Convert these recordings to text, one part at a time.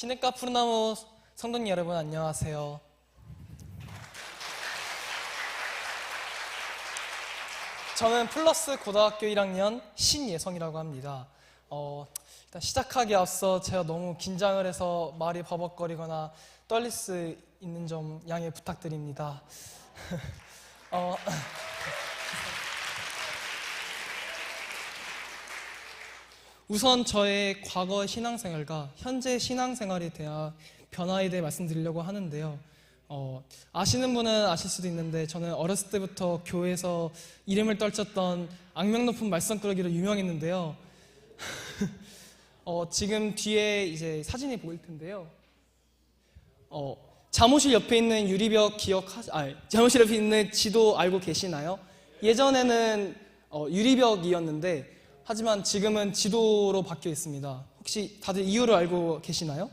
시냇가 푸른나무 성도님 여러분 안녕하세요. 저는 플러스 고등학교 1학년 신예성이라고 합니다. 어, 일단 시작하기 앞서 제가 너무 긴장을 해서 말이 버벅거리거나 떨릴 수 있는 점 양해 부탁드립니다. 어, 우선 저의 과거 신앙생활과 현재 신앙생활에 대한 변화에 대해 말씀드리려고 하는데요. 어, 아시는 분은 아실 수도 있는데 저는 어렸을 때부터 교회에서 이름을 떨쳤던 악명 높은 말썽꾸러기로 유명했는데요. 어, 지금 뒤에 이제 사진이 보일 텐데요. 어, 잠옷실 옆에 있는 유리벽 기억하, 아, 잠옷실 옆에 있는 지도 알고 계시나요? 예전에는 어, 유리벽이었는데 하지만 지금은 지도로 바뀌어 있습니다. 혹시 다들 이유를 알고 계시나요?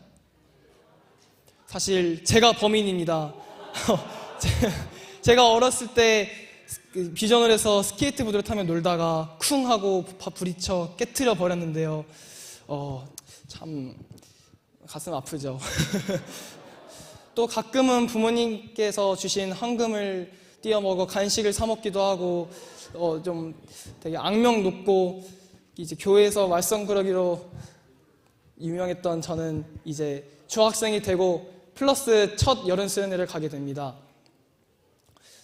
사실 제가 범인입니다. 제가 어렸을 때그 비전을 해서 스케이트보드를 타며 놀다가 쿵 하고 바- 부딪혀 깨트려 버렸는데요. 어, 참 가슴 아프죠. 또 가끔은 부모님께서 주신 헌금을 띄어 먹어 간식을 사 먹기도 하고 어, 좀 되게 악명 높고 이제 교회에서 말썽꾸러기로 유명했던 저는 이제 중학생이 되고 플러스 첫 여름 수련회를 가게 됩니다.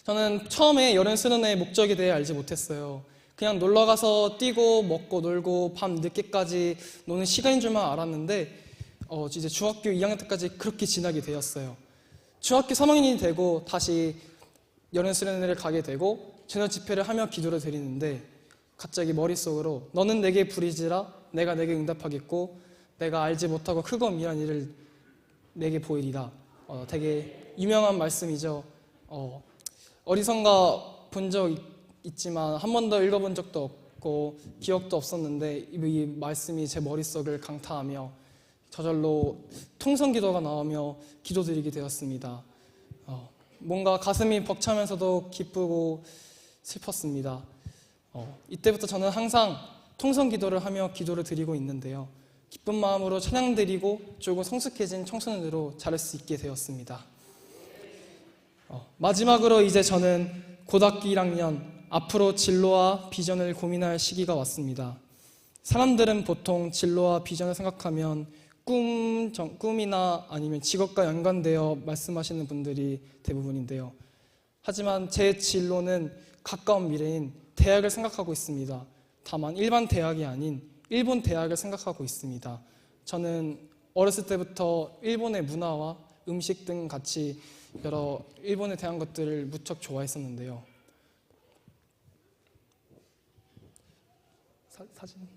저는 처음에 여름 수련회의 목적에 대해 알지 못했어요. 그냥 놀러 가서 뛰고 먹고 놀고 밤 늦게까지 노는 시간인 줄만 알았는데 어, 이제 중학교 2학년 때까지 그렇게 지나게 되었어요. 중학교 3학년이 되고 다시 수련회를 가게 되고 저녁 집회를 하며 기도를 드리는데 갑자기 머릿속으로 너는 내게 부리지라. 내가 내게 응답하겠고 내가 알지 못하고 크고 미한 일을 내게 보이리라. 어, 되게 유명한 말씀이죠. 어, 어디선가 본 적 있지만 한 번도 읽어본 적도 없고 기억도 없었는데 이, 이 말씀이 제 머릿속을 강타하며 저절로 통성기도가 나오며 기도드리게 되었습니다. 어, 뭔가 가슴이 벅차면서도 기쁘고 슬펐습니다 어, 이때부터 저는 항상 통성 기도를 하며 기도를 드리고 있는데요. 기쁜 마음으로 찬양 드리고 조금 성숙해진 청소년으로 자랄 수 있게 되었습니다. 어, 마지막으로 이제 저는 고등학교 1학년 앞으로 진로와 비전을 고민할 시기가 왔습니다. 사람들은 보통 진로와 비전을 생각하면 꿈, 정- 꿈이나 아니면 직업과 연관되어 말씀하시는 분들이 대부분인데요. 하지만 제 진로는 가까운 미래인 대학을 생각하고 있습니다. 다만 일반 대학이 아닌 일본 대학을 생각하고 있습니다. 저는 어렸을 때부터 일본의 문화와 음식 등 같이 여러 일본에 대한 것들을 무척 좋아했었는데요. 사, 사진.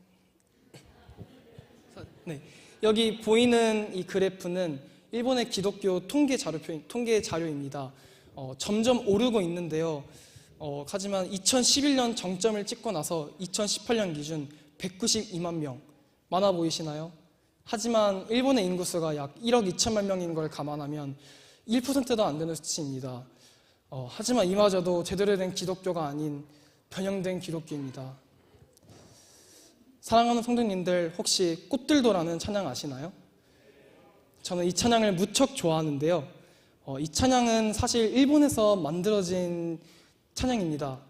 사- 네. 여기 보이는 이 그래프는 일본의 기독교 통계 자료표 통계 자료입니다. 어, 점점 오르고 있는데요. 어, 하지만 2011년 정점을 찍고 나서 2018년 기준 192만 명 많아 보이시나요? 하지만 일본의 인구수가 약 1억 2천만 명인 걸 감안하면 1%도 안 되는 수치입니다. 어, 하지만 이마저도 제대로 된 기독교가 아닌 변형된 기독교입니다. 사랑하는 성도님들 혹시 꽃들도라는 찬양 아시나요? 저는 이 찬양을 무척 좋아하는데요. 어, 이 찬양은 사실 일본에서 만들어진 찬양입니다.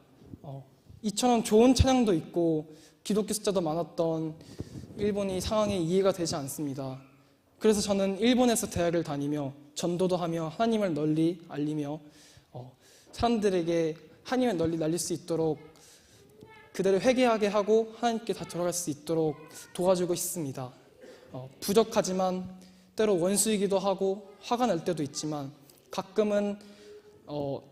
어, 이처럼 좋은 찬양도 있고 기독교 숫자도 많았던 일본이 상황이 이해가 되지 않습니다. 그래서 저는 일본에서 대학을 다니며 전도도 하며 하나님을 널리 알리며 어, 사람들에게 하나님을 널리 날릴 수 있도록 그대로 회개하게 하고 하나님께 다 돌아갈 수 있도록 도와주고 있습니다. 어, 부족하지만 때로 원수이기도 하고 화가 날 때도 있지만 가끔은 어,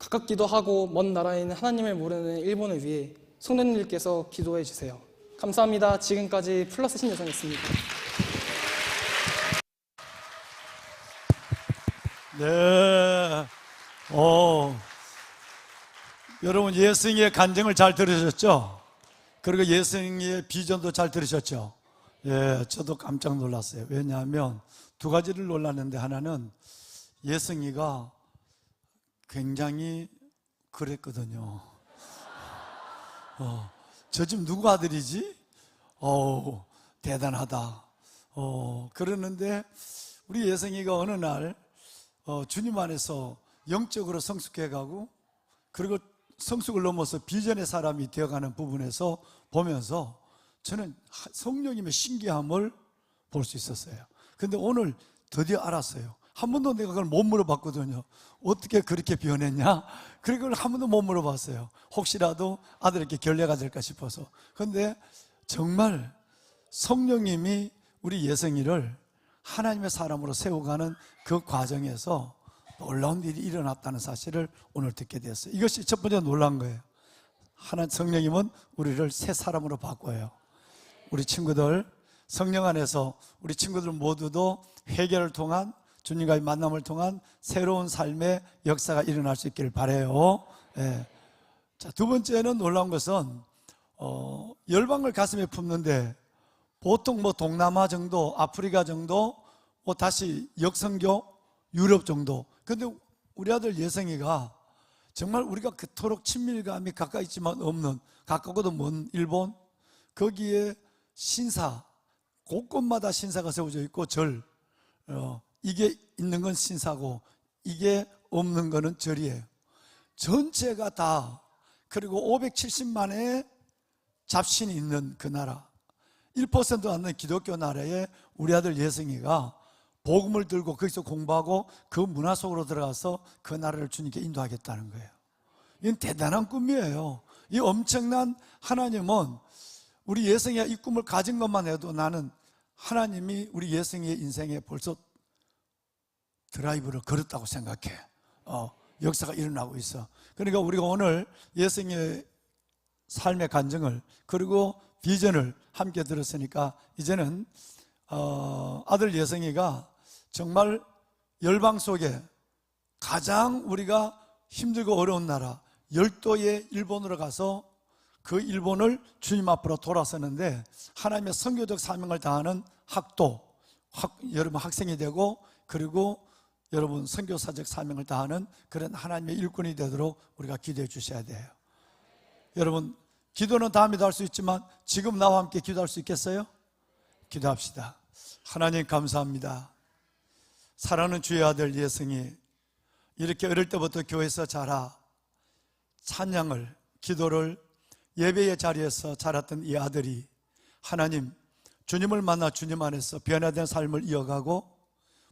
가깝기도 하고 먼 나라에 하나님을 모르는 일본을 위해 성도님들께서 기도해 주세요. 감사합니다. 지금까지 플러스 신여성이었습니다. 네. 어, 여러분 예승이의 간증을 잘 들으셨죠? 그리고 예승이의 비전도 잘 들으셨죠? 예, 저도 깜짝 놀랐어요. 왜냐하면 두 가지를 놀랐는데 하나는 예승이가 굉장히 그랬거든요. 어, 저 집 누구 아들이지? 어우, 대단하다. 어, 그러는데 우리 예성이가 어느 날 어, 주님 안에서 영적으로 성숙해 가고 그리고 성숙을 넘어서 비전의 사람이 되어가는 부분에서 보면서 저는 하- 성령님의 신기함을 볼 수 있었어요. 근데 오늘 드디어 알았어요. 한 번도 내가 그걸 못 물어봤거든요. 어떻게 그렇게 변했냐? 그걸 한 번도 못 물어봤어요. 혹시라도 아들에게 결례가 될까 싶어서. 근데 정말 성령님이 우리 예성이를 하나님의 사람으로 세워가는 그 과정에서 놀라운 일이 일어났다는 사실을 오늘 듣게 되었어요. 이것이 첫 번째 놀란 거예요. 하나 성령님은 우리를 새 사람으로 바꿔요. 우리 친구들 성령 안에서 우리 친구들 모두도 회개를 통한 주님과의 만남을 통한 새로운 삶의 역사가 일어날 수 있기를 바래요. 예. 자, 두 번째는 놀라운 것은 어, 열방을 가슴에 품는데 보통 뭐 동남아 정도, 아프리카 정도, 뭐 다시 역성교, 유럽 정도. 근데 우리 아들 예성이가 정말 우리가 그토록 친밀감이 가까이 있지만 없는 가까고도 먼 일본 거기에 신사 곳곳마다 신사가 세워져 있고 절 어, 이게 있는 건 신사고 이게 없는 거는 절이에요. 전체가 다 그리고 570만의 잡신이 있는 그 나라 1%도 안 되는 기독교 나라에 우리 아들 예승이가 복음을 들고 거기서 공부하고 그 문화 속으로 들어가서 그 나라를 주님께 인도하겠다는 거예요. 이건 대단한 꿈이에요. 이 엄청난 하나님은 우리 예승이가 이 꿈을 가진 것만 해도 나는 하나님이 우리 예승이의 인생에 벌써 드라이브를 걸었다고 생각해. 어, 역사가 일어나고 있어. 그러니까 우리가 오늘 예승의 삶의 간증을 그리고 비전을 함께 들었으니까 이제는 어, 아들 예성이가 정말 열방 속에 가장 우리가 힘들고 어려운 나라 열도의 일본으로 가서 그 일본을 주님 앞으로 돌아서는데 하나님의 선교적 사명을 다하는 학도 학, 여러분 학생이 되고 그리고 여러분 선교사적 사명을 다하는 그런 하나님의 일꾼이 되도록 우리가 기도해 주셔야 돼요. 여러분 기도는 다음에도 할 수 있지만 지금 나와 함께 기도할 수 있겠어요? 기도합시다. 하나님 감사합니다. 사랑하는 주의 아들 예승이 이렇게 어릴 때부터 교회에서 자라 찬양을 기도를 예배의 자리에서 자랐던 이 아들이 하나님 주님을 만나 주님 안에서 변화된 삶을 이어가고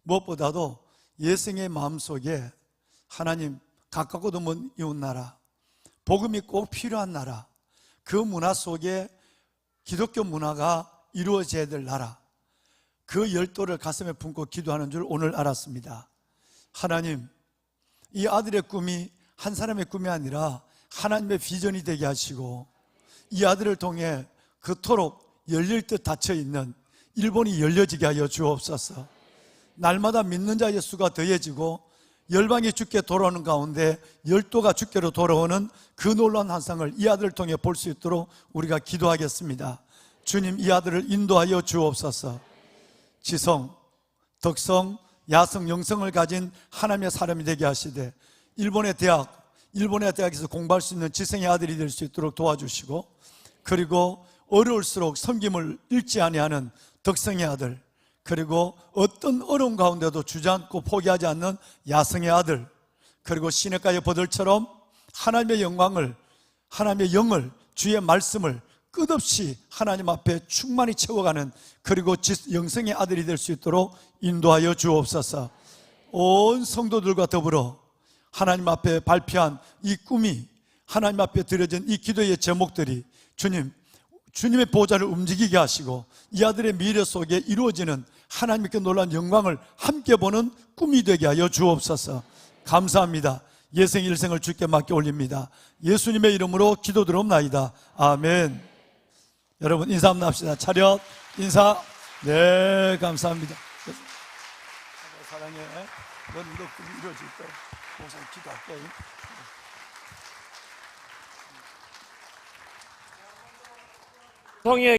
무엇보다도 예승의 마음속에 하나님 가깝고도 먼 이웃 나라 복음이 꼭 필요한 나라 그 문화 속에 기독교 문화가 이루어져야 될 나라 그 열도를 가슴에 품고 기도하는 줄 오늘 알았습니다. 하나님, 이 아들의 꿈이 한 사람의 꿈이 아니라 하나님의 비전이 되게 하시고 이 아들을 통해 그토록 열릴 듯 닫혀 있는 일본이 열려지게 하여 주옵소서. 날마다 믿는 자의 수가 더해지고 열방이 주께 돌아오는 가운데 열도가 주께로 돌아오는 그 놀라운 환상을 이 아들을 통해 볼 수 있도록 우리가 기도하겠습니다. 주님 이 아들을 인도하여 주옵소서. 지성, 덕성, 야성, 영성을 가진 하나님의 사람이 되게 하시되 일본의 대학, 일본의 대학에서 공부할 수 있는 지성의 아들이 될 수 있도록 도와주시고 그리고 어려울수록 섬김을 잃지 아니하는 덕성의 아들 그리고 어떤 어려운 가운데도 주저앉고 포기하지 않는 야성의 아들 그리고 시냇가의 버들처럼 하나님의 영광을 하나님의 영을 주의 말씀을 끝없이 하나님 앞에 충만히 채워가는 그리고 지- 영성의 아들이 될 수 있도록 인도하여 주옵소서. 온 성도들과 더불어 하나님 앞에 발표한 이 꿈이 하나님 앞에 드려진 이 기도의 제목들이 주님 주님의 보좌를 움직이게 하시고 이 아들의 미래 속에 이루어지는 하나님의 그 놀라운 영광을 함께 보는 꿈이 되게 하여 주옵소서. 감사합니다. 예생 일생을 주께 맡겨 올립니다. 예수님의 이름으로 기도드리옵나이다. 아멘. 여러분 인사 한번 합시다. 차렷 인사. 네, 감사합니다. 사랑해. 넌 꿈이 이루어질 거야. 목사님 기도할게. 성의